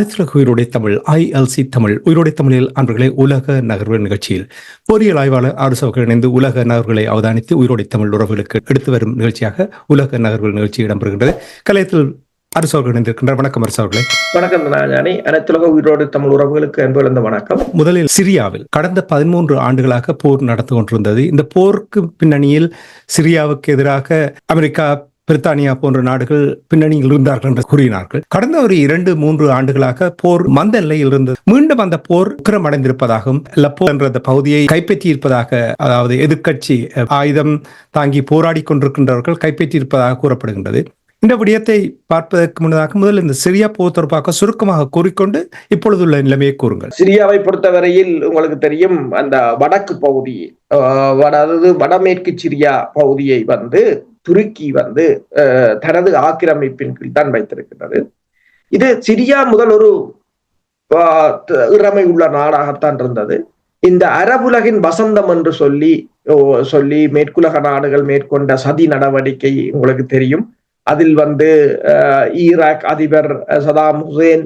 அனைத்துலக உயிரோடை தமிழ் ஐஎல்சி தமிழ் உயிரோடை தமிழில் அன்பர்களே உலக நகர்வு நிகழ்ச்சியில் பொறியியல் ஆய்வாளர் ஆறுசவர்கள் இணைந்து உலக நகர்வுகளை அவதானித்து உயிரோடை தமிழ் உறவுகளுக்கு எடுத்து வரும் நிகழ்ச்சியாக உலக நகர்வு நிகழ்ச்சி இடம்பெறுகின்றது. கலையத்தில் அரசவர்கள் இணைந்திருக்கின்றார். வணக்கம் அரசவர்களே வணக்கம் ராஜானி அனைத்துலக உயிரோடு தமிழ் உறவுகளுக்கு அன்பு கலந்த வணக்கம். முதலில் சிரியாவில் கடந்த பதிமூன்று ஆண்டுகளாக போர் நடந்து கொண்டிருந்தது. இந்த போருக்கு பின்னணியில் சிரியாவுக்கு எதிராக அமெரிக்கா பிரித்தானியா போன்ற நாடுகள் பின்னணியில் இருந்தார்கள் என்று கூறினார்கள். கடந்த ஒரு இரண்டு மூன்று ஆண்டுகளாக போர் மந்த நிலையில் இருந்தது. மீண்டும் அந்த போர் உக்கிரம் அடைந்திருப்பதாகவும் லப்போ என்ற அந்த பகுதியை கைப்பற்றி இருப்பதாக அதாவது எதிர்க்கட்சி ஆயுதம் தாங்கி போராடி கொண்டிருக்கின்றவர்கள் கைப்பற்றி இருப்பதாக கூறப்படுகின்றது. இந்த விடயத்தை பார்ப்பதற்கு முன்னதாக முதல் இந்த சிரியா போர் தொடர்பாக சுருக்கமாக கூறிக்கொண்டு இப்பொழுது உள்ள நிலைமையை கூறுங்கள். சிரியாவை பொறுத்தவரையில் உங்களுக்கு தெரியும் அந்த வடக்கு பகுதி வட- அதாவது வடமேற்கு சிரியா பகுதியை வந்து துருக்கி வந்து அஹ், தனது ஆக்கிரமிப்பின் கீழ் தான் வைத்திருக்கிறது. இது சிரியா முதல் ஒரு இறமை உள்ள நாடாகத்தான் இருந்தது. இந்த அரபுலகின் வசந்தம் என்று சொல்லி ஓ, சொல்லி மேற்குலக நாடுகள் மேற்கொண்ட சதி நடவடிக்கை உங்களுக்கு தெரியும். அதில் வந்து ஈராக் அதிபர் அஹ், சதாம் ஹுசேன்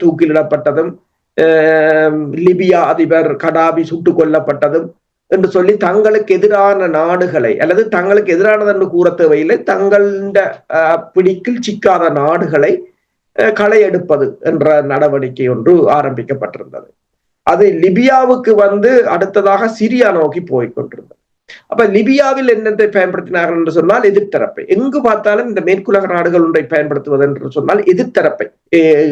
தூக்கிலிடப்பட்டதும் அஹ், லிபியா அதிபர் கடாபி சுட்டுக் கொல்லப்பட்டதும் என்று சொல்லி தங்களுக்கு எதிரான நாடுகளை அல்லது தங்களுக்கு எதிரானது என்று கூற தேவையில்லை தங்கள பிடிக்கில் சிக்காத நாடுகளை அஹ், களை எடுப்பது என்ற நடவடிக்கை ஒன்று ஆரம்பிக்கப்பட்டிருந்தது. அது லிபியாவுக்கு வந்து அடுத்ததாக சிரியா நோக்கி போய்கொண்டிருந்தது அப்ப லிபியாவில் என்னத்தை பயன்படுத்தினார்கள் என்று சொன்னால் எதிர்த்தரப்பை. எங்கு பார்த்தாலும் இந்த மேற்குலக நாடுகள் ஒன்றை பயன்படுத்துவது என்று சொன்னால் எதிர்த்தரப்பை.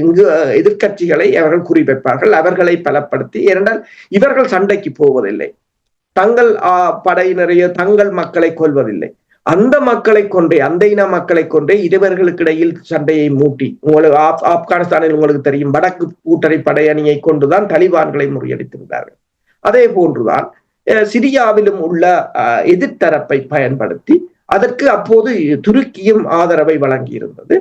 இங்கு எதிர்கட்சிகளை எதிர்க்கட்சிகளை அவர்கள் குறிவைப்பார்கள். அவர்களை பலப்படுத்தி ஏனென்றால் இவர்கள் சண்டைக்கு போவதில்லை. தங்கள் ஆஹ், படையினரையோ தங்கள் மக்களை கொல்வதில்லை. அந்த மக்களை கொன்றே அந்த இன மக்களை கொண்டே இருவர்களுக்கு இடையில் சண்டையை மூட்டி உங்களுக்கு ஆப் ஆப்கானிஸ்தானில் உங்களுக்கு தெரியும் வடக்கு கூட்டணி படையணியை கொண்டுதான் தலிபான்களை முறியடித்திருந்தார்கள். அதே போன்றுதான் அஹ், சிரியாவிலும் உள்ள அஹ், எதிர்த்தரப்பை பயன்படுத்தி அதற்கு அப்போது துருக்கியும் ஆதரவை வழங்கியிருந்தது.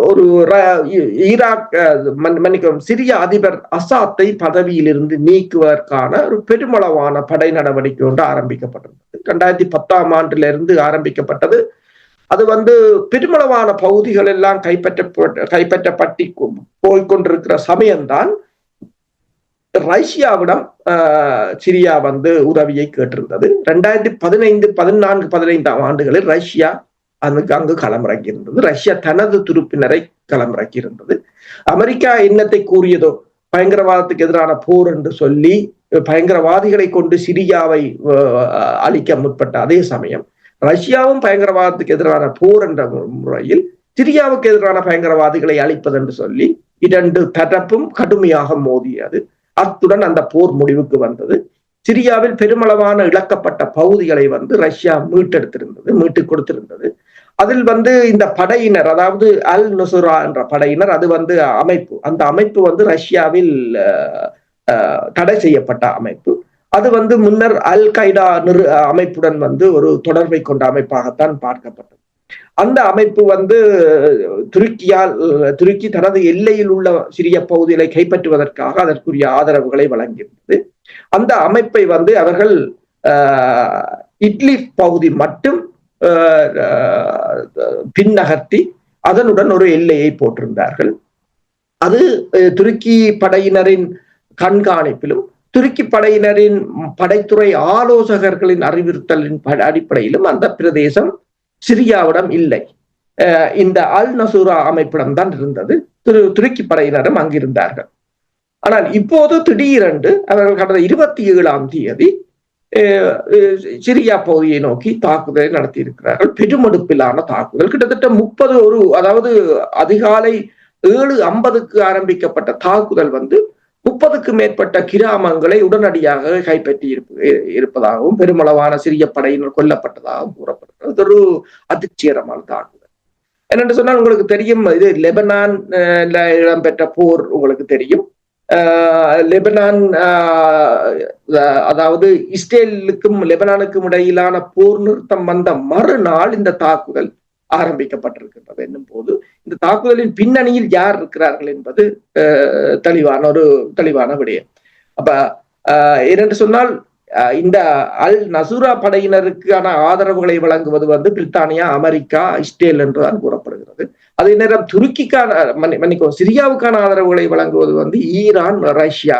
ஒரு ர- ஈராக் அஹ், மன்னிக்கவும் சிரிய அதிபர் அசாத்தை பதவியிலிருந்து நீக்குவதற்கான ஒரு பெருமளவான படை நடவடிக்கை ஒன்று ஆரம்பிக்கப்பட்டிருந்தது. ரெண்டாயிரத்தி பத்தாம் ஆண்டிலிருந்து ஆரம்பிக்கப்பட்டது. அது வந்து பெருமளவான பகுதிகள் எல்லாம் கைப்பற்ற கைப்பற்றப்பட்டு போய்கொண்டிருக்கிற சமயம்தான் ரஷ்யாவிடம் சிரியா வந்து உதவியை கேட்டிருந்தது. ரெண்டாயிரத்தி பதினைந்து பதினான்கு பதினைந்தாம் ஆண்டுகளில் ரஷ்யா அங்கு அங்கு களமிறக்கி இருந்தது ரஷ்யா தனது துருப்பினரை களமிறக்கி இருந்தது அமெரிக்கா என்னத்தை கூறியதோ பயங்கரவாதத்துக்கு எதிரான போர் என்று சொல்லி பயங்கரவாதிகளை கொண்டு சிரியாவை அழிக்க முற்பட்ட அதே சமயம் ரஷ்யாவும் பயங்கரவாதத்துக்கு எதிரான போர் என்ற முறையில் சிரியாவுக்கு எதிரான பயங்கரவாதிகளை அழிப்பது என்று சொல்லி இரண்டு தரப்பும் கடுமையாக மோதியது. அத்துடன் அந்த போர் முடிவுக்கு வந்தது. சிரியாவில் பெருமளவான இழக்கப்பட்ட பகுதிகளை வந்து ரஷ்யா மீட்டெடுத்திருந்தது மீட்டு கொடுத்திருந்தது. அதில் வந்து இந்த படையினர் அதாவது அல் நுசுரா என்ற படையினர் அது வந்து அமைப்பு. அந்த அமைப்பு வந்து ரஷ்யாவில் தடை செய்யப்பட்ட அமைப்பு. அது வந்து முன்னர் அல் கைடா நிறு அமைப்புடன் வந்து ஒரு தொடர்பை கொண்ட அமைப்பாகத்தான் பார்க்கப்பட்டது. அந்த அமைப்பு வந்து துருக்கியால் துருக்கி தனது எல்லையில் உள்ள சிறிய பகுதிகளை கைப்பற்றுவதற்காக அதற்குரிய ஆதரவுகளை வழங்கியிருந்தது. அந்த அமைப்பை வந்து அவர்கள் ஆஹ், இட்லி பகுதி மட்டும் பின்னகர்த்தி அதனுடன் ஒரு எல்லையை போட்டிருந்தார்கள். அது துருக்கி படையினரின் கண்காணிப்பிலும் துருக்கி படையினரின் படைத்துறை ஆலோசகர்களின் அறிவுறுத்தலின் அடிப்படையிலும் அந்த பிரதேசம் சிரியாவிடம் இல்லை. அஹ், இந்த அல் நசூரா அமைப்பிடம் தான் இருந்தது. துரு துருக்கி படையினரும் அங்கிருந்தார்கள். ஆனால் இப்போது திடீரென்று அவர்கள் கடந்த இருபத்தி ஏழாம் தேதி சிரியா பகுதியை நோக்கி தாக்குதலை நடத்தியிருக்கிறார்கள் பெருமடுப்பிலான தாக்குதல் கிட்டத்தட்ட முப்பது ஒரு அதாவது அதிகாலை ஏழு ஐம்பதுக்கு ஆரம்பிக்கப்பட்ட தாக்குதல் வந்து முப்பதுக்கு மேற்பட்ட கிராமங்களை உடனடியாக கைப்பற்றி இருப்ப- இருப்பதாகவும் பெருமளவான சிறிய படையினர் கொல்லப்பட்டதாகவும் கூறப்படுகிறது ஒரு அதிர்ச்சிகரமான தாக்குதல் என்னென்று சொன்னால் உங்களுக்கு தெரியும் இது லெபனான் இடம்பெற்ற போர் உங்களுக்கு தெரியும் லெபனான் ஆஹ் அதாவது இஸ்ரேலுக்கும் லெபனானுக்கும் இடையிலான போர் நிறுத்தம் வந்த மறுநாள் இந்த தாக்குதல் ஆரம்பிக்கப்பட்டிருக்கின்றது. என்னும் போது இந்த தாக்குதலின் பின்னணியில் யார் இருக்கிறார்கள் என்பது ஆஹ் தெளிவான ஒரு தெளிவான விடயம். அப்ப ஆஹ் ஏனென்று சொன்னால் ஆஹ் இந்த அல் நசூரா படையினருக்கான ஆதரவுகளை வழங்குவது வந்து பிரித்தானியா அமெரிக்கா இஸ்ரேல் என்றுதான் கூறப்படும். அதே நேரம் துருக்கிக்கான மன்னி- மன்னிக்கவும் சிரியாவுக்கான ஆதரவுகளை வழங்குவது வந்து ஈரான் ரஷ்யா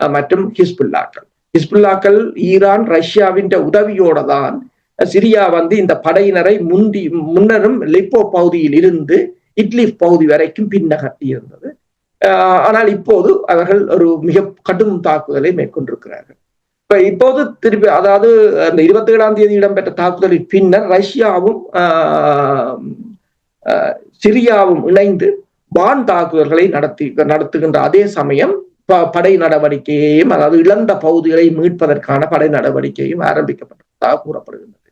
மற்றும் ஹிஸ்புல்லாக்கள். ஹிஸ்புல்லாக்கள் ஈரான் ரஷ்யாவின் உதவியோட தான் சிரியா வந்து இந்த படையினரை முந்தி முன்னரும் லிப்போ பகுதியில் இருந்து இட்லி பகுதி வரைக்கும் பின்னகட்டி இருந்தது ஆஹ் ஆனால் இப்போது அவர்கள் ஒரு மிக கடும் தாக்குதலை மேற்கொண்டிருக்கிறார்கள். இப்ப இப்போது திருப்பி அதாவது அந்த இருபத்தி ஏழாம் தேதி இடம்பெற்ற தாக்குதலின் பின்னர் ரஷ்யாவும் ஆஹ் சிரியாவும் இணைந்து வான் தாக்குதல்களை நடத்தி நடத்துகின்ற அதே சமயம் ப- படை நடவடிக்கையையும் அதாவது இழந்த பகுதிகளை மீட்பதற்கான படை நடவடிக்கையும் ஆரம்பிக்கப்பட்டதாக கூறப்படுகின்றது.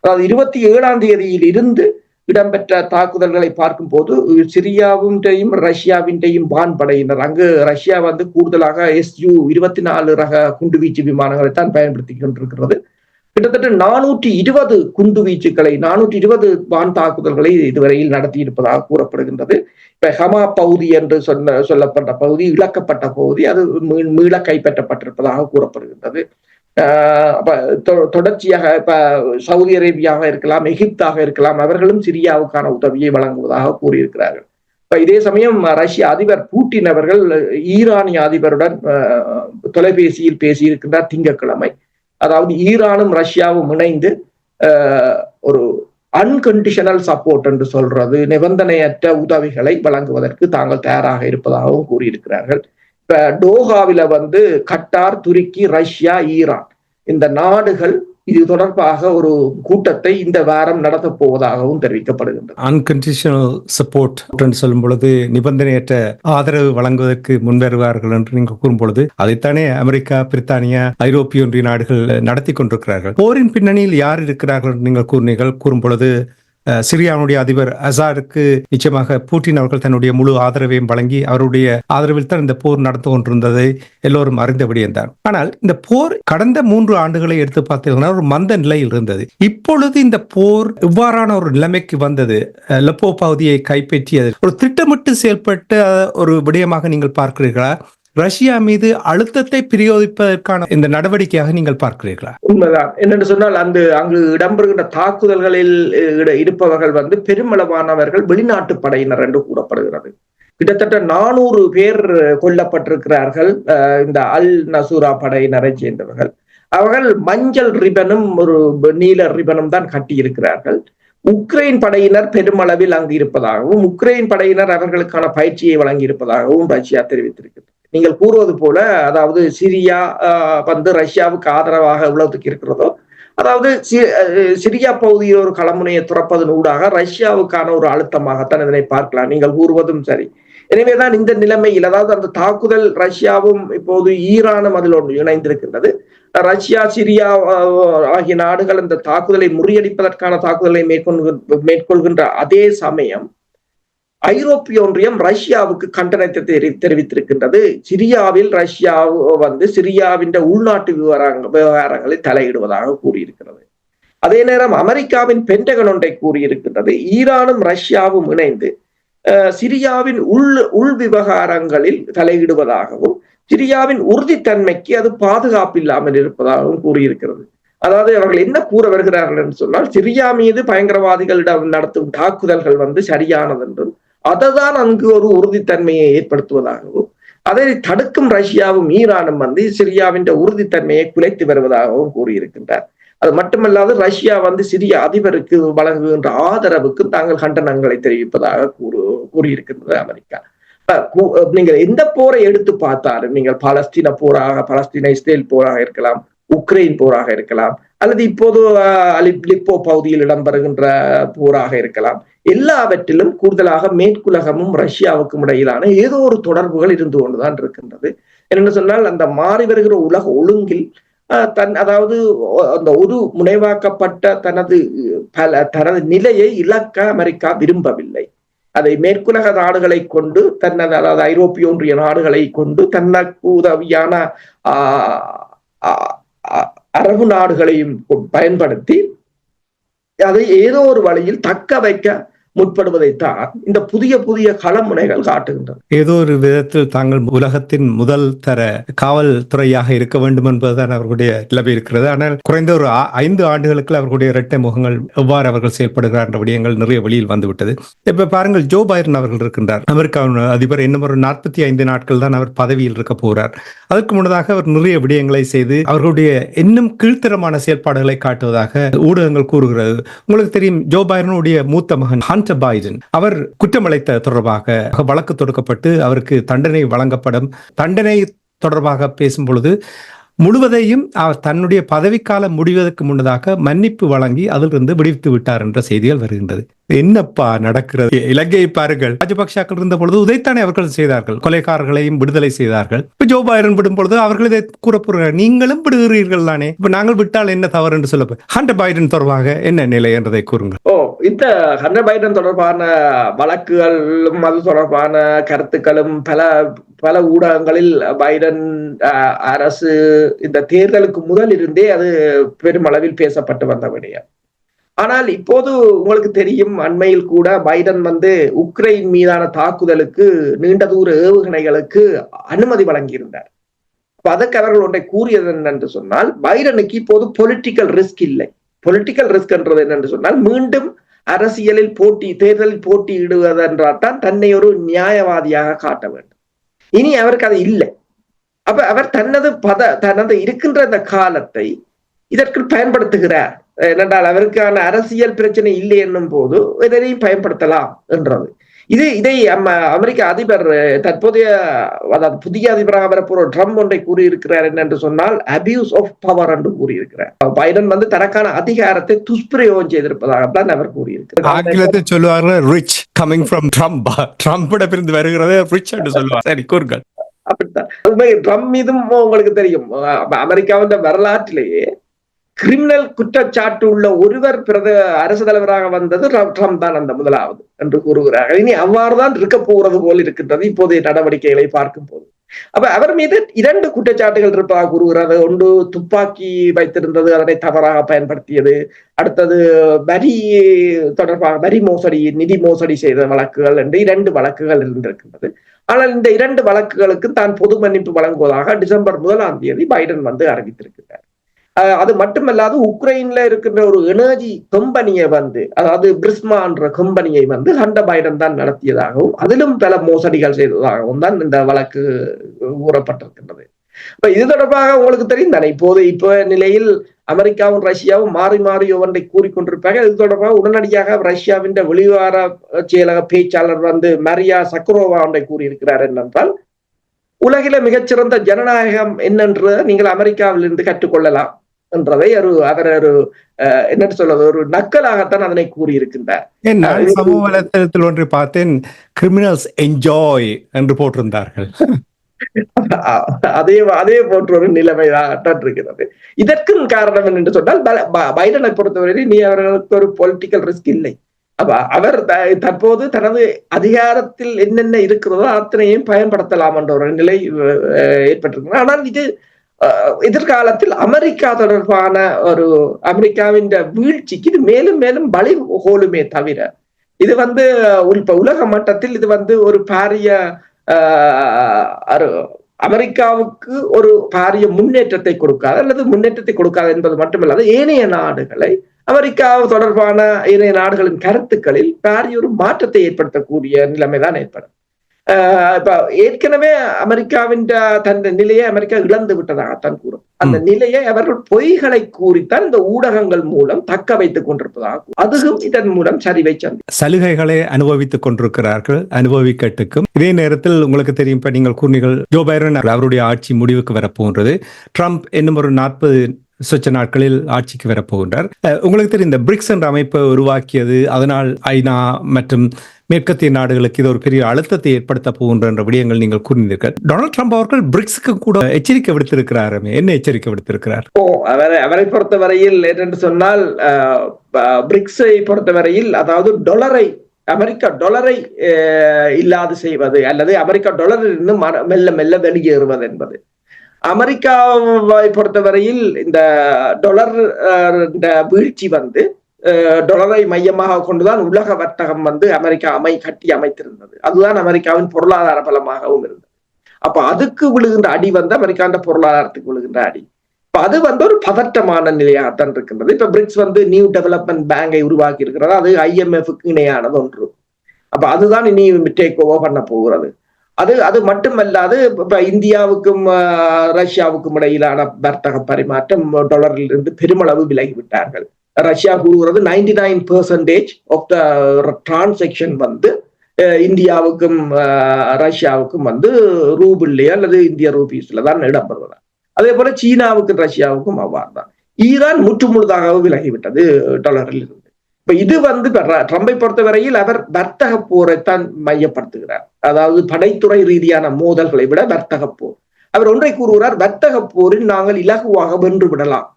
அதாவது இருபத்தி ஏழாம் தேதியில் இருந்து இடம்பெற்ற தாக்குதல்களை பார்க்கும் போது சிரியாவின்றையும் ரஷ்யாவின்றையும் வான் படையினர். அங்கு ரஷ்யா வந்து கூடுதலாக எஸ்யூ இருபத்தி நாலு ரக குண்டுவீச்சு விமானங்களை தான் பயன்படுத்தி கொண்டிருக்கிறது. கிட்டத்தட்ட நானூற்றி இருபது குண்டு வீச்சுக்களை நானூற்றி இருபது வான் தாக்குதல்களை இதுவரையில் நடத்தி இருப்பதாக கூறப்படுகின்றது. இப்ப ஹமா பகுதி என்று சொன்ன சொல்லப்பட்ட பகுதி இழக்கப்பட்ட பகுதி அது மீள கைப்பற்றப்பட்டிருப்பதாக கூறப்படுகின்றது. ஆஹ் தொடர்ச்சியாக இப்ப சவுதி அரேபியாவாக இருக்கலாம் எகிப்தாக இருக்கலாம் அவர்களும் சிரியாவுக்கான உதவியை வழங்குவதாக கூறியிருக்கிறார்கள். இப்ப இதே சமயம் ரஷ்ய அதிபர் பூட்டின் அவர்கள் ஈரானிய அதிபருடன் ஆஹ், தொலைபேசியில் பேசியிருக்கின்றார் திங்கட்கிழமை. அதாவது ஈரானும் ரஷ்யாவும் இணைந்து ஒரு அன்கண்டிஷனல் சப்போர்ட் என்று சொல்றது நிபந்தனையற்ற உதவிகளை வழங்குவதற்கு தாங்கள் தயாராக இருப்பதாகவும் கூறியிருக்கிறார்கள். இப்ப டோஹாவில வந்து கட்டார் துருக்கி ரஷ்யா ஈரான் இந்த நாடுகள் இது தொடர்பாக ஒரு கூட்டத்தை இந்த வாரம் நடத்தப் போவதாகவும் தெரிவிக்கப்படுகின்றது. அன்கண்டிஷனல் சப்போர்ட் என்று சொல்லும் பொழுது நிபந்தனையற்ற ஆதரவு வழங்குவதற்கு முன்வருவார்கள் என்று நீங்கள் கூறும் பொழுது அதைத்தானே அமெரிக்கா பிரித்தானியா ஐரோப்பிய ஒன்றிய நாடுகள் நடத்தி கொண்டிருக்கிறார்கள். போரின் பின்னணியில் யார் இருக்கிறார்கள் என்று நீங்கள் கூறினீர்கள். கூறும் பொழுது சிரியாவுடைய அதிபர் அசாருக்கு நிச்சயமாக பூட்டின் அவர்கள் தன்னுடைய முழு ஆதரவையும் வழங்கி அவருடைய ஆதரவில் தான் இந்த போர் நடந்து கொண்டிருந்ததை எல்லோரும் அறிந்த விடயம்தான் ஆனால் இந்த போர் கடந்த மூன்று ஆண்டுகளை எடுத்து பார்த்தீங்கன்னா ஒரு மந்த நிலையில் இருந்தது. இப்பொழுது இந்த போர் இவ்வாறான ஒரு நிலைமைக்கு வந்தது. அஹ், லெப்போ பகுதியை கைப்பற்றியது. ஒரு திட்டமிட்டு செயல்பட்ட ஒரு விடயமாக நீங்கள் பார்க்கிறீர்களா? ரஷ்யா மீது அழுத்தத்தை பிரயோகிப்பதற்கான இந்த நடவடிக்கையாக நீங்கள் பார்க்கிறீர்களா? உண்மைதான். என்னென்று சொன்னால் அந்த அங்கு இடம்பெறுகின்ற தாக்குதல்களில் இருப்பவர்கள் வந்து பெருமளவானவர்கள் வெளிநாட்டு படையினர் என்று கூறப்படுகிறது. கிட்டத்தட்ட நானூறு பேர் கொல்லப்பட்டிருக்கிறார்கள் அஹ் இந்த அல் நசூரா படையினரை சேர்ந்தவர்கள். அவர்கள் மஞ்சள் ரிபனும் ஒரு நீல ரிபனும் தான் கட்டியிருக்கிறார்கள். உக்ரைன் படையினர் பெருமளவில் அங்கு இருப்பதாகவும் உக்ரைன் படையினர் அவர்களுக்கான பயிற்சியை வழங்கி இருப்பதாகவும் ரஷ்யா தெரிவித்திருக்கிறது. நீங்கள் கூறுவது போல அதாவது சிரியா வந்து ரஷ்யாவுக்கு ஆதரவாக எவ்வளவுக்கு இருக்கிறதோ அதாவது சிரியா பகுதியில் ஒரு களமுனையை துறப்பதன் ஊடாக ரஷ்யாவுக்கான ஒரு அழுத்தமாகத்தான் இதனை பார்க்கலாம். நீங்கள் கூறுவதும் சரி. எனவேதான் இந்த நிலைமையில் அதாவது அந்த தாக்குதல் ரஷ்யாவும் இப்போது ஈரானும் அதில் ஒன்று இணைந்திருக்கின்றது. ரஷ்யா சிரியா ஆகிய நாடுகள் இந்த தாக்குதலை முறியடிப்பதற்கான தாக்குதலை மேற்கொள்கின்ற மேற்கொள்கின்ற அதே சமயம் ஐரோப்பிய ஒன்றியம் ரஷ்யாவுக்கு கண்டனத்தை தெரி- தெரிவித்திருக்கின்றது. சிரியாவில் ரஷ்யா வந்து சிரியாவின் உள்நாட்டு விவகாரங்க விவகாரங்களில் தலையிடுவதாக கூறியிருக்கிறது. அதே நேரம் அமெரிக்காவின் பென்டகன் ஒன்றை கூறியிருக்கின்றது. ஈரானும் ரஷ்யாவும் இணைந்து சிரியாவின் உள் உள் விவகாரங்களில் தலையிடுவதாகவும் சிரியாவின் உறுதித்தன்மைக்கு அது பாதுகாப்பு இல்லாமல் இருப்பதாகவும் கூறியிருக்கிறது. அதாவது அவர்கள் என்ன கூற வருகிறார்கள் என்று சொன்னால் சிரியா மீது பயங்கரவாதிகளிடம் நடத்தும் தாக்குதல்கள் வந்து சரியானது என்றும் அததான் அங்கு ஒரு உறுதித்தன்மையை ஏற்படுத்துவதாகவும் அதை தடுக்கும் ரஷ்யாவும் ஈரானும் வந்து சிரியாவின் உறுதித்தன்மையை குலைத்து வருவதாகவும் கூறியிருக்கின்றார். அது மட்டுமல்லாது ரஷ்யா வந்து சிரிய அதிபருக்கு வழங்குகின்ற ஆதரவுக்கு தாங்கள் கண்டனங்களை தெரிவிப்பதாக கூறு கூறியிருக்கின்றது அமெரிக்கா. நீங்கள் எந்த போரை எடுத்து பார்த்தாலும் நீங்கள் பாலஸ்தீன போராக பாலஸ்தீன இஸ்ரேல் போராக இருக்கலாம் உக்ரைன் போராக இருக்கலாம் அல்லது இப்போது அலிப்- லிப்போ பகுதியில் இடம்பெறுகின்ற போராக இருக்கலாம். எல்லாவற்றிலும் கூடுதலாக மேற்குலகமும் ரஷ்யாவுக்கும் இடையிலான ஏதோ ஒரு தொடர்புகள் இருந்து கொண்டுதான் இருக்கின்றது. என்னென்னு சொன்னால் அந்த மாறி வருகிற உலக ஒழுங்கில் தன் அதாவது அந்த ஒரு முனைவாக்கப்பட்ட தனது பல தனது நிலையை இழக்க அமெரிக்கா விரும்பவில்லை. அதை மேற்குலக நாடுகளை கொண்டு தன்னது அதாவது ஐரோப்பிய ஒன்றிய நாடுகளை கொண்டு தனக்கு உதவியான ஆஹ், அரபு நாடுகளையும் பயன்படுத்தி அதை ஏதோ ஒரு வழியில் தக்க வைக்க முற்படுவதைத்தான் இந்த புதிய புதிய களமுனைகள் காட்டுகின்றன. ஏதோ ஒரு விதத்தில் தாங்கள் உலகத்தின் முதல் தர காவல்துறையாக இருக்க வேண்டும் என்பதுதான் அவர்களுடைய நிலைமை இருக்கிறது. ஆனால் குறைந்த ஒரு ஐந்து ஆண்டுகளுக்கு அவர்களுடைய இரட்டை முகங்கள் எவ்வாறு அவர்கள் செயல்படுகிறார் என்ற விடயங்கள் நிறைய வெளியில் வந்துவிட்டது. இப்ப பாருங்கள் ஜோ பைடன் அவர்கள் இருக்கின்றார். அமெரிக்காவின் அதிபர் இன்னும் ஒரு நாற்பத்தி ஐந்து நாட்கள் தான் அவர் பதவியில் இருக்க போகிறார் அதற்கு முன்னதாக அவர் நிறைய விடயங்களை செய்து அவர்களுடைய இன்னும் கீழ்த்தரமான செயல்பாடுகளை காட்டுவதாக ஊடகங்கள் கூறுகிறது. உங்களுக்கு தெரியும் ஜோ பைடனுடைய மூத்த மகன் ஹண்டர் பைடன் அவர் குற்றமளித்த தொடர்பாக வழக்கு தொடுக்கப்பட்டு அவருக்கு தண்டனை வழங்கப்படும். தண்டனை தொடர்பாக பேசும் பொழுது முழுவதையும் அவர் தன்னுடைய பதவிக்காலம் முடிவதற்கு முன்னதாக மன்னிப்பு வழங்கி அதிலிருந்து விடுவித்து விட்டார் என்ற செய்திகள் வருகின்றது. என்னப்பா நடக்கிறது? இலங்கையை பாருங்கள். ராஜபக்சாக்கள் இருந்த பொழுது இதைத்தானே அவர்கள் செய்தார்கள். கொலைகாரர்களையும் விடுதலை செய்தார்கள். இப்ப ஜோ பைடன் விடும் பொழுது அவர்கள் இதை கூறப்படுகிறார் நீங்களும் விடுகிறீர்கள் தானே? இப்ப நாங்கள் விட்டால் என்ன தவறு என்று சொல்ல ஹண்டர் பைடன் தொடர்பாக என்ன நிலை என்றதை கூறுங்கள். ஓ இந்த ஹண்டர் பைடன் தொடர்பான வழக்குகளும் அது தொடர்பான கருத்துக்களும் பல பல ஊடகங்களில் பைடன் அஹ், அரசு இந்த தேர்தலுக்கு முதல் இருந்தே அது பெருமளவில் பேசப்பட்டு வந்த விடயம். ஆனால் இப்போது உங்களுக்கு தெரியும் அண்மையில் கூட பைடன் வந்து உக்ரைன் மீதான தாக்குதலுக்கு நீண்ட தூர ஏவுகணைகளுக்கு அனுமதி வழங்கியிருந்தார். அதற்கு அவர்கள் ஒன்றை கூறியது என்னென்று சொன்னால் பைடனுக்கு இப்போது பொலிட்டிக்கல் ரிஸ்க் இல்லை. பொலிட்டிக்கல் ரிஸ்க் என்றது என்னென்று சொன்னால் மீண்டும் அரசியலில் போட்டி தேர்தலில் போட்டியிடுவதென்றால் தான் தன்னை ஒரு நியாயவாதியாக காட்ட வேண்டும். இனி அவருக்கு அது இல்லை. அப்ப அவர் தனது பத தனது இருக்கின்ற அந்த காலத்தை இதற்கு பயன்படுத்துகிறார். ஏனென்றால் அவருக்கான அரசியல் பிரச்சனை இல்லை என்னும் போது இதனையும் பயன்படுத்தலாம் என்றது. இது இதை அமெரிக்க அதிபர் தற்போதைய அதாவது புதிய அதிபராக வரப்போற ட்ரம்ப் ஒன்றை கூறியிருக்கிறார் என்னென்று சொன்னால் அபியூஸ் ஆஃப் பவர் என்று கூறியிருக்கிறார். பைடன் வந்து தனக்கான அதிகாரத்தை துஷ்பிரயோகம் செய்திருப்பதாகத்தான் அவர் கூறியிருக்கிறார். ஆங்கிலத்தில் சொல்லுவார்கள் ரிச் கமிங் ஃப்ரம் ட்ரம்ப் ட்ரம்பிடமிருந்து வருகிறது ரிச் என்று சொல்லுவார் சரி கூறுங்கள். அப்படித்தான். ட்ரம்ப் மீதும் உங்களுக்கு தெரியும். அமெரிக்காவின் வரலாற்றிலேயே கிரிமினல் குற்றச்சாட்டு உள்ள ஒருவர் பிரத அரசு தலைவராக வந்தது ட்ரம்ப் தான் அந்த முதலாவது என்று கூறுகிறார்கள். இனி அவ்வாறுதான் இருக்க போகிறது போல் இருக்கின்றது இப்போதைய நடவடிக்கைகளை பார்க்கும் போது அப்ப அவர் மீது இரண்டு குற்றச்சாட்டுகள் இருப்பதாக கூறுகிறது ஒன்று துப்பாக்கி வைத்திருந்தது அதனை தவறாக பயன்படுத்தியது. அடுத்தது வரி தொடர்பாக வரி மோசடி நிதி மோசடி செய்த வழக்குகள் என்று இரண்டு வழக்குகள் இருந்திருக்கின்றது. ஆனால் இந்த இரண்டு வழக்குகளுக்கு தான் பொது மன்னிப்பு வழங்குவதாக டிசம்பர் முதலாம் தேதி பைடன் வந்து அறிவித்திருக்கிறார். அது மட்டுமல்லாது உக்ரைன்ல இருக்கின்ற ஒரு எனர்ஜி கம்பெனியை வந்து அதாவது பிரிஸ்மா என்ற கம்பெனியை வந்து ஹண்ட பைடன் தான் நடத்தியதாகவும் அதிலும் பல மோசடிகள் செய்ததாகவும் தான் இந்த வழக்கு கூறப்பட்டிருக்கின்றது. இப்ப இது தொடர்பாக உங்களுக்கு தெரியும் தானே இப்போது இப்போ நிலையில் அமெரிக்காவும் ரஷ்யாவும் மாறி மாறி ஒன்றை கூறிக்கொண்டிருப்பாங்க இது தொடர்பாக உடனடியாக ரஷ்யாவின் வெளிவார செயலக பேச்சாளர் வந்து மரியா சக்ரோவா ஒன்றை கூறியிருக்கிறார் என்னென்றால் உலகில மிகச்சிறந்த ஜனநாயகம் என்னென்று நீங்கள் அமெரிக்காவில் இருந்து கற்றுக்கொள்ளலாம் என்றதை ஒரு அவர் ஒரு அஹ், என்னன்னு சொல்றது ஒரு நக்கலாகத்தான் அதனை கூறியிருக்கின்றார். சமூக வலைத்தளத்தில் ஒன்றை பார்த்தேன் கிரிமினல்ஸ் என்ஜாய் என்று போட்டிருந்தார்கள். அதே அதே போன்ற ஒரு நிலைமைதான் இருக்கிறது. இதற்கும் காரணம் என்னென்று சொன்னால் பைடனை பொறுத்தவரை நீ அவர்களுக்கு ஒரு பொலிட்டிக்கல் ரிஸ்க் இல்லை. அவர் த- தற்போது தனது அதிகாரத்தில் என்னென்ன இருக்கிறதோ அத்தனையும் பயன்படுத்தலாம் என்ற ஒரு நிலை ஏற்பட்டிருக்கு ஆனால் இது அஹ், எதிர்காலத்தில் அமெரிக்கா தொடர்பான ஒரு அமெரிக்காவின் வீழ்ச்சிக்கு இது மேலும் மேலும் வழி கோலுமே தவிர இது வந்து உலக மட்டத்தில் இது வந்து ஒரு பாரிய ஆஹ், ஒரு- அமெரிக்காவுக்கு ஒரு பாரிய முன்னேற்றத்தை கொடுக்காது அல்லது முன்னேற்றத்தை கொடுக்காது என்பது மட்டுமல்லாது ஏனைய நாடுகளை அமெரிக்கா தொடர்பான ஏனைய நாடுகளின் கருத்துக்களில் பாரிய ஒரு மாற்றத்தை ஏற்படுத்தக்கூடிய நிலைமைதான் ஏற்படும். ஆஹ் இப்ப ஏற்கனவே அமெரிக்காவின் தன் நிலையை அமெரிக்கா இழந்து விட்டதாகத்தான் கூறும். அந்த நிலையை அவர்கள் பொய்களை கூறித்தான் இந்த ஊடகங்கள் மூலம் தக்க வைத்துக் கொண்டிருப்பதாக. அதுவும் இதன் மூலம் சரிவை சலுகைகளை அனுபவித்துக் கொண்டிருக்கிறார்கள் அனுபவிக்கட்டுக்கும் இதே நேரத்தில் உங்களுக்கு தெரியும் நீங்கள் கூறினீர்கள் ஜோ பைடன் அவருடைய ஆட்சி முடிவுக்கு வரப்போகின்றது ட்ரம்ப் என்னும் ஒரு நாற்பது சொச்ச நாட்களில் ஆட்சிக்கு வரப்போகின்றார். அஹ், உங்களுக்கு தெரியும் இந்த பிரிக்ஸ் என்ற அமைப்பை உருவாக்கியது அதனால் ஐநா மற்றும் மேற்கத்திய நாடுகளுக்கு இது ஒரு பெரிய அழுத்தத்தை ஏற்படுத்த போகின்ற என்ற விடயங்கள் நீங்கள் கூறினீர்கள். டொனால்ட் ட்ரம்ப் அவர்கள் பிரிக்ஸுக்கு கூட எச்சரிக்கை விடுத்திருக்கிறார் என்ன எச்சரிக்கை விடுத்திருக்கிறார்? ஓ அவரை அவரை பொறுத்தவரையில் என்னென்று சொன்னால் ஆஹ், பிரிக்ஸை பொறுத்தவரையில் அதாவது டொலரை அமெரிக்க டொலரை இல்லாது செய்வது அல்லது அமெரிக்க டொலரில் இருந்து மர- மெல்ல மெல்ல வெளியேறுவது என்பது. அமெரிக்காவை பொறுத்தவரையில் இந்த டொலர் இந்த வீழ்ச்சி வந்து டொலரை மையமாக கொண்டுதான் உலக வர்த்தகம் வந்து அமெரிக்கா அமை கட்டி அமைத்திருந்தது. அதுதான் அமெரிக்காவின் பொருளாதார பலமாகவும் இருந்தது. அப்ப அதுக்கு விழுகின்ற அடி வந்து அமெரிக்காண்ட பொருளாதாரத்துக்கு விழுகின்ற அடி. இப்ப அது வந்து ஒரு பதட்டமான நிலையாகத்தான் இருக்கின்றது. இப்ப பிரிக்ஸ் வந்து நியூ டெவலப்மெண்ட் பேங்கை உருவாக்கி இருக்கிறது அது ஐஎம்எஃப்க்கு இணையானது ஒன்று. அப்ப அதுதான் இனி டேக் ஓவர் பண்ண போகிறது. அது அது மட்டுமல்லாது இப்ப இந்தியாவுக்கும் ரஷ்யாவுக்கும் இடையிலான வர்த்தக பரிமாற்றம் டாலரில் இருந்து பெருமளவு விலகி விட்டார்கள் ரஷ்யா கூறுகிறது ninety nine percentage of the transaction வந்து இந்தியாவுக்கும் ரஷ்யாவுக்கும் வந்து ரூபிள்லயோ அல்லது இந்திய ரூபீஸ்ல தான் இடம்பெறுவதா. அதே போல சீனாவுக்கும் ரஷ்யாவுக்கும் அவ்வாறு தான் ஈரான் முற்று முழுதாக விலகிவிட்டது டாலரில் இருந்து இப்ப இது வந்து ட்ரம்பை பொறுத்தவரையில் அவர் வர்த்தக போரைத்தான் மையப்படுத்துகிறார். அதாவது படைத்துறை ரீதியான மோதல்களை விட வர்த்தக போர். அவர் ஒன்றை கூறுகிறார் வர்த்தக போரில் நாங்கள் இலகுவாக வென்று விடலாம்.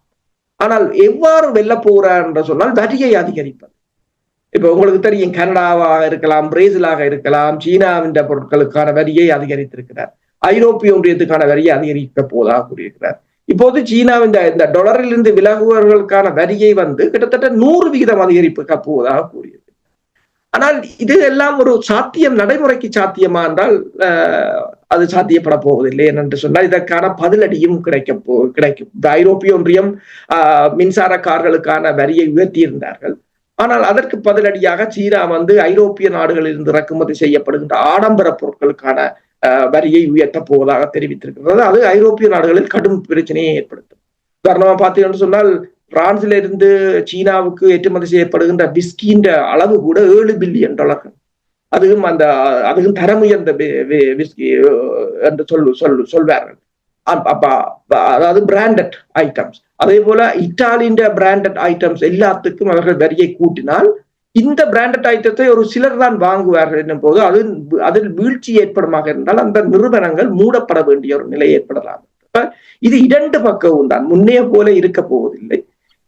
ஆனால் எவ்வாறு வெல்ல போறார் என்று சொன்னால் வரியை அதிகரிப்பது. இப்ப உங்களுக்கு தெரியும் கனடாவாக இருக்கலாம் பிரேசிலாக இருக்கலாம் சீனாவின் பொருட்களுக்கான வரியை அதிகரித்திருக்கிறார். ஐரோப்பிய ஒன்றியத்துக்கான வரியை அதிகரிக்க போதாக கூறியிருக்கிறார். இப்போது சீனாவின் இந்த- இந்த டாலரிலிருந்து விலகுவர்களுக்கான வரியை வந்து கிட்டத்தட்ட நூறு விகிதம் அதிகரிப்புக்க போவதாக கூறியது. ஆனால் இது எல்லாம் ஒரு சாத்தியம் நடைமுறைக்கு சாத்தியமா என்றால் அஹ், அது சாத்தியப்பட போவதில்லை என்று சொன்னால் இதற்கான பதிலடியும் கிடைக்க போ கிடைக்கும். இந்த ஐரோப்பிய ஒன்றியம் ஆஹ், மின்சார கார்களுக்கான வரியை உயர்த்தியிருந்தார்கள். ஆனால் அதற்கு பதிலடியாக சீனா வந்து ஐரோப்பிய நாடுகளில் இருந்து இறக்குமதி செய்யப்படுகின்ற ஆடம்பர பொருட்களுக்கான வரியை உயர்த்த போவதாக தெரிவித்திருக்கிறது. அது ஐரோப்பிய நாடுகளில் கடும் பிரச்சனையை ஏற்படுத்தும். உதாரணமா பார்த்தீங்கன்னு சொன்னால் பிரான்சில இருந்து சீனாவுக்கு ஏற்றுமதி செய்யப்படுகின்ற விஸ்கின்ற அளவு கூட ஏழு பில்லியன் டாலர்கள். அதுவும் அந்த அதுவும் தரம் உயர்ந்த விஸ்கி என்று சொல் சொல் சொல்வார்கள். அதாவது பிராண்டட் ஐட்டம்ஸ் அதே போல இத்தாலியின் பிராண்டட் ஐட்டம்ஸ் எல்லாத்துக்கும் அவர்கள் வரியை கூட்டினால் இந்த பிராண்டட் ஐட்டத்தை ஒரு சிலர் தான் வாங்குவார்கள் என்னும் போது அது அதில் வீழ்ச்சி ஏற்படுமாக இருந்தால் அந்த நிறுவனங்கள் மூடப்பட வேண்டிய ஒரு நிலை ஏற்படலாம். இது இரண்டு பக்கமும் தான். முன்னே போல இருக்க போவதில்லை.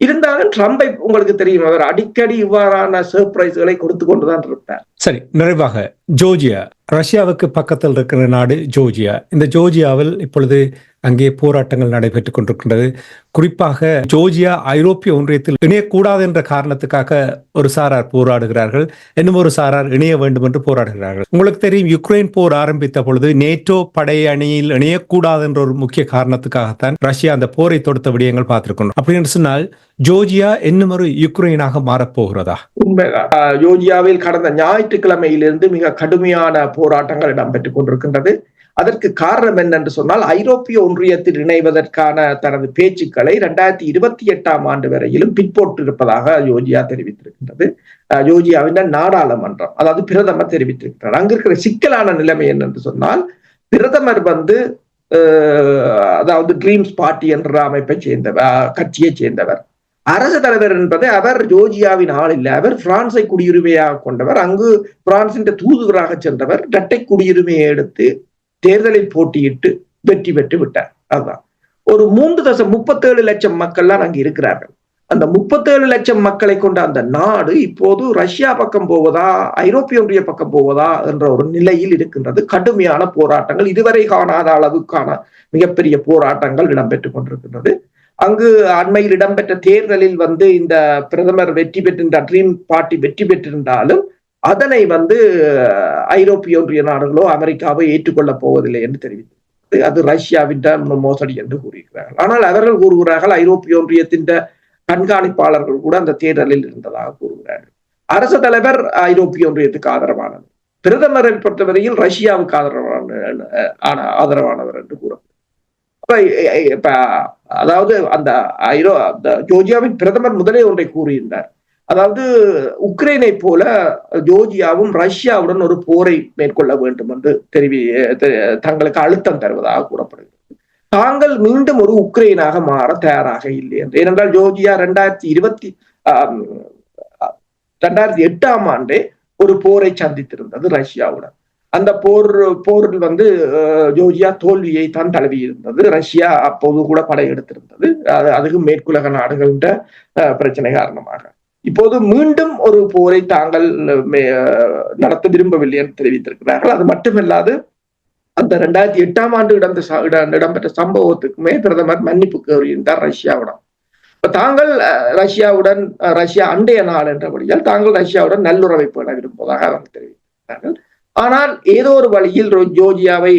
இருந்தாலும் ட்ரம்பை உங்களுக்கு தெரியும் அவர் அடிக்கடி இவ்வாறான சர்ப்ரைஸ்களை கொடுத்து கொண்டுதான் இருப்பார். சரி நிறைவாக. ஜோர்ஜியா. ரஷ்யாவுக்கு பக்கத்தில் இருக்கிற நாடு ஜோர்ஜியா. இந்த ஜோர்ஜியாவில் இப்பொழுது அங்கே போராட்டங்கள் நடைபெற்றுக் கொண்டிருக்கின்றது. குறிப்பாக ஜோர்ஜியா ஐரோப்பிய ஒன்றியத்தில் இணையக்கூடாது என்ற காரணத்துக்காக ஒரு சாரார் போராடுகிறார்கள். இன்னும் ஒரு சாரார் இணைய வேண்டும் என்று போராடுகிறார்கள். உங்களுக்கு தெரியும் யுக்ரைன் போர் ஆரம்பித்த பொழுது நேட்டோ படை அணியில் இணையக்கூடாது என்ற ஒரு முக்கிய காரணத்துக்காகத்தான் ரஷ்யா அந்த போரை தொடுத்த விடயங்கள் பார்த்திருக்கணும் அப்படின்னு சொன்னால் ஜோர்ஜியா இன்னும் ஒரு யுக்ரைனாக மாறப்போகிறதா? உண்மைதான். ஜோர்ஜியாவில் கடந்த ஞாயிற்று ஞாயிற்றுக்கிழமையிலிருந்து மிக கடுமையான போராட்டங்கள் இடம்பெற்றுக் கொண்டிருக்கின்றது. அதற்கு காரணம் என்னென்று சொன்னால் ஐரோப்பிய ஒன்றியத்தில் இணைவதற்கான தனது பேச்சுக்களை இரண்டாயிரத்தி இருபத்தி எட்டாம் ஆண்டு வரையிலும் பிற்போட்டிருப்பதாக ஜோர்ஜியா தெரிவித்திருக்கின்றது. யோஜியாவின் நாடாளுமன்றம் அதாவது பிரதமர் தெரிவித்திருக்கிறார். அங்க இருக்கிற சிக்கலான நிலைமை என்னென்று சொன்னால் பிரதமர் வந்து அதாவது ட்ரீம்ஸ் பார்ட்டி என்ற அமைப்பை சேர்ந்தவர் கட்சியை சேர்ந்தவர். அரசு தலைவர் என்பது அவர் ஜோர்ஜியாவின் ஆள் இல்லை. அவர் பிரான்சை குடியுரிமையாக கொண்டவர். அங்கு பிரான்சின் தூதுவராக சென்றவர். இரட்டை குடியுரிமையை எடுத்து தேர்தலில் போட்டியிட்டு வெற்றி பெற்று விட்டார். அதுதான். ஒரு மூன்று தசம் முப்பத்தேழு லட்சம் மக்கள்லாம் அங்கு இருக்கிறார்கள். அந்த முப்பத்தேழு லட்சம் மக்களை கொண்ட அந்த நாடு இப்போது ரஷ்யா பக்கம் போவதா ஐரோப்பிய ஒன்றிய பக்கம் போவதா என்ற ஒரு நிலையில் இருக்கின்றது. கடுமையான போராட்டங்கள் இதுவரை காணாத அளவுக்கான மிகப்பெரிய போராட்டங்கள் இடம்பெற்றுக் கொண்டிருக்கின்றது. அங்கு அண்மையில் இடம்பெற்ற தேர்தலில் வந்து இந்த பிரதமர் வெற்றி பெற்றிருந்த ட்ரீம் பார்ட்டி வெற்றி பெற்றிருந்தாலும் அதனை வந்து ஐரோப்பிய ஒன்றிய நாடுகளோ அமெரிக்காவோ ஏற்றுக்கொள்ளப் போவதில்லை என்று தெரிவித்தது அது ரஷ்யாவின் மோசடி என்று கூறுகிறார்கள் ஆனால் அவர்கள் கூறுகிறார்கள் ஐரோப்பிய ஒன்றியத்தின் கண்காணிப்பாளர்கள் கூட அந்த தேர்தலில் இருந்ததாக கூறுகிறார்கள். அரசு தலைவர் ஐரோப்பிய ஒன்றியத்துக்கு ஆதரவானது பிரதமரை பொறுத்தவரையில் ரஷ்யாவுக்கு ஆதரவான ஆதரவானவர் என்று இப்ப அதாவது அந்த ஐரோ அந்த ஜோர்ஜியாவின் பிரதமர் முதலே ஒன்றை கூறியிருந்தார். அதாவது உக்ரைனை போல ஜோர்ஜியாவும் ரஷ்யாவுடன் ஒரு போரை மேற்கொள்ள வேண்டும் என்று தெரிவி தங்களுக்கு அழுத்தம் தருவதாக கூறப்படுகிறது. தாங்கள் மீண்டும் ஒரு உக்ரைனாக மாற தயாராக இல்லை என்று. ஏனென்றால் ஜோர்ஜியா ரெண்டாயிரத்தி இருபத்தி ஆம், ரெண்டாயிரத்தி எட்டாம் ஆண்டே ஒரு போரை சந்தித்திருந்தது ரஷ்யாவுடன். அந்த போர் போரில் வந்து ஜோர்ஜியா தோல்வியை தான் தழுவி இருந்தது ரஷ்யா அப்போது கூட படையெடுத்திருந்தது அது அதுக்கு மேற்குலக நாடுகளின் பிரச்சனை காரணமாக. இப்போது மீண்டும் ஒரு போரை தாங்கள் நடத்த விரும்பவில்லை என்று தெரிவித்திருக்கிறார்கள். அது மட்டுமல்லாது அந்த ரெண்டாயிரத்தி எட்டாம் ஆண்டு இடந்த இடம்பெற்ற சம்பவத்துக்குமே பிரதமர் மன்னிப்பு கோரியிருந்தார் ரஷ்யாவிடம் இப்ப தாங்கள் ரஷ்யாவுடன் ரஷ்யா அண்டைய நாள் என்றபடியால் தாங்கள் ரஷ்யாவுடன் நல்லுறவை பேண விரும்புவதாக அவர் தெரிவித்திருக்கிறார்கள். ஆனால் ஏதோ ஒரு வழியில் ஜோர்ஜியாவை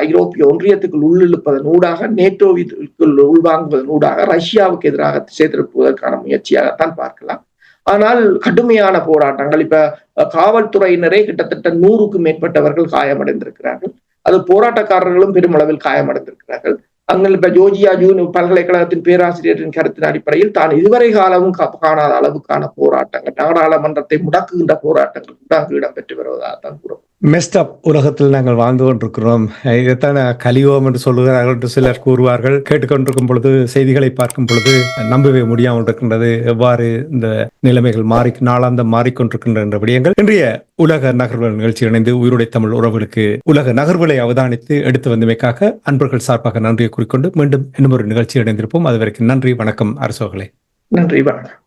ஐரோப்பிய ஒன்றியத்துக்குள் உள்ளிழுப்பதன் ஊடாக நேட்டோவிற்குள் உள்வாங்குவதன் ஊடாக ரஷ்யாவுக்கு எதிராக சேர்த்திருப்பதற்கான முயற்சியாகத்தான் பார்க்கலாம். ஆனால் கடுமையான போராட்டங்கள் இப்ப அஹ், காவல்துறையினரே கிட்டத்தட்ட நூறுக்கும் மேற்பட்டவர்கள் காயமடைந்திருக்கிறார்கள். அது போராட்டக்காரர்களும் பெருமளவில் காயமடைந்திருக்கிறார்கள். அங்கே இப்ப ஜோர்ஜியா ஜூன் பல்கலைக்கழகத்தின் பேராசிரியரின் கருத்தின் அடிப்படையில் தான் இதுவரை காலமும் காணாத அளவுக்கான போராட்டங்கள் நாடாளுமன்றத்தை முடக்குகின்ற போராட்டங்கள் கூட அங்கு இடம்பெற்று வருவதாக தான் கூறப்படும் மெஸ்டப் உலகத்தில் நாங்கள் வாழ்ந்து கொண்டிருக்கிறோம். இதைத்தான் கலியோம் என்று சொல்லுகிறார்கள் என்று சிலர் கூறுவார்கள். கேட்டுக்கொண்டிருக்கும் பொழுது செய்திகளை பார்க்கும் பொழுது நம்பவே முடியாமல் இருக்கின்றது. எவ்வாறு இந்த நிலைமைகள் மாறி நாளாந்த மாறிக்கொண்டிருக்கின்ற விடயங்கள். இன்றைய உலக நகர்வுகள் நிகழ்ச்சி இணைந்து உயிருடைய தமிழ் உறவுகளுக்கு உலக நகர்வுகளை அவதானித்து எடுத்து வந்தமைக்காக அன்பர்கள் சார்பாக நன்றியை குறிக்கொண்டு மீண்டும் இன்னும் ஒரு நிகழ்ச்சி இணைந்திருப்போம். அதுவரைக்கும் நன்றி வணக்கம் அரசோகளே நன்றி வணக்கம்.